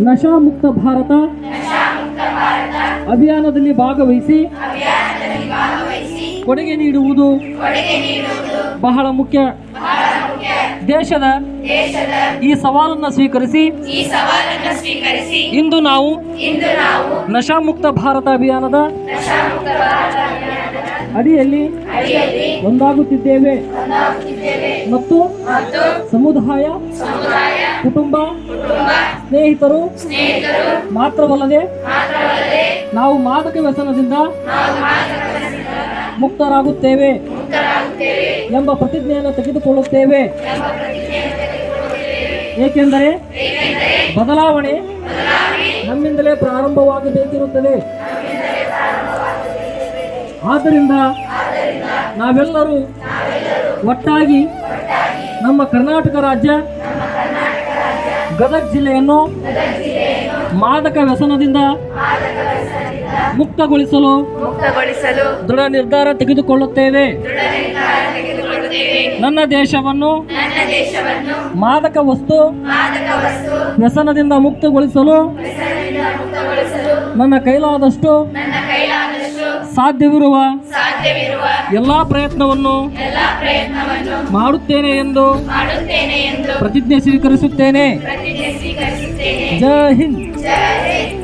ನಶಾಮುಕ್ತ ಭಾರತ. ಅಭಿಯಾನದಲ್ಲಿ ಭಾಗವಹಿಸಿ ಕೊಡುಗೆ ನೀಡುವುದು ಬಹಳ ಮುಖ್ಯ. ದೇಶದ ಈ ಸವಾಲನ್ನು ಸ್ವೀಕರಿಸಿ. ಇಂದು ನಾವು ನಶಾಮುಕ್ತ ಭಾರತ ಅಭಿಯಾನದ ಅಡಿಯಲ್ಲಿ ಒಂದಾಗುತ್ತಿದ್ದೇವೆ. ಮತ್ತು ಸಮುದಾಯ ಕುಟುಂಬ ಸ್ನೇಹಿತರು ಮಾತ್ರವಲ್ಲದೆ ನಾವು ಮಾದಕ ವ್ಯಸನದಿಂದ ಮುಕ್ತರಾಗುತ್ತೇವೆ. ಎಂಬ ಪ್ರತಿಜ್ಞೆಯನ್ನು ತೆಗೆದುಕೊಳ್ಳುತ್ತೇವೆ. ಏಕೆಂದರೆ ಬದಲಾವಣೆ ನಮ್ಮಿಂದಲೇ ಪ್ರಾರಂಭವಾಗಬೇಕಿರುತ್ತದೆ. ಆದ್ದರಿಂದ ನಾವೆಲ್ಲರೂ ಒಟ್ಟಾಗಿ ನಮ್ಮ ಕರ್ನಾಟಕ ರಾಜ್ಯ ಗದಗ ಜಿಲ್ಲೆಯನ್ನು ಮಾದಕ ವ್ಯಸನದಿಂದ ಮುಕ್ತಗೊಳಿಸಲು ಮುಕ್ತಗೊಳಿಸಲು ದೃಢ ನಿರ್ಧಾರ ತೆಗೆದುಕೊಳ್ಳುತ್ತೇವೆ. ನನ್ನ ದೇಶವನ್ನು ಮಾದಕ ವಸ್ತು ವ್ಯಸನದಿಂದ ಮುಕ್ತಗೊಳಿಸಲು ನನ್ನ ಕೈಲಾದಷ್ಟು ಸಾಧ್ಯವಿರುವ ಎಲ್ಲಾ ಪ್ರಯತ್ನವನ್ನು ಎಲ್ಲಾ ಪ್ರಯತ್ನವನ್ನು ಮಾಡುತ್ತೇನೆ ಎಂದು ಮಾಡುತ್ತೇನೆ ಎಂದು ಪ್ರತಿಜ್ಞೆ ಸ್ವೀಕರಿಸುತ್ತೇನೆ. ಪ್ರತಿಜ್ಞೆ ಸ್ವೀಕರಿಸುತ್ತೇನೆ. ಜೈ ಹಿಂದ್. ಜೈ ಹಿಂದ್.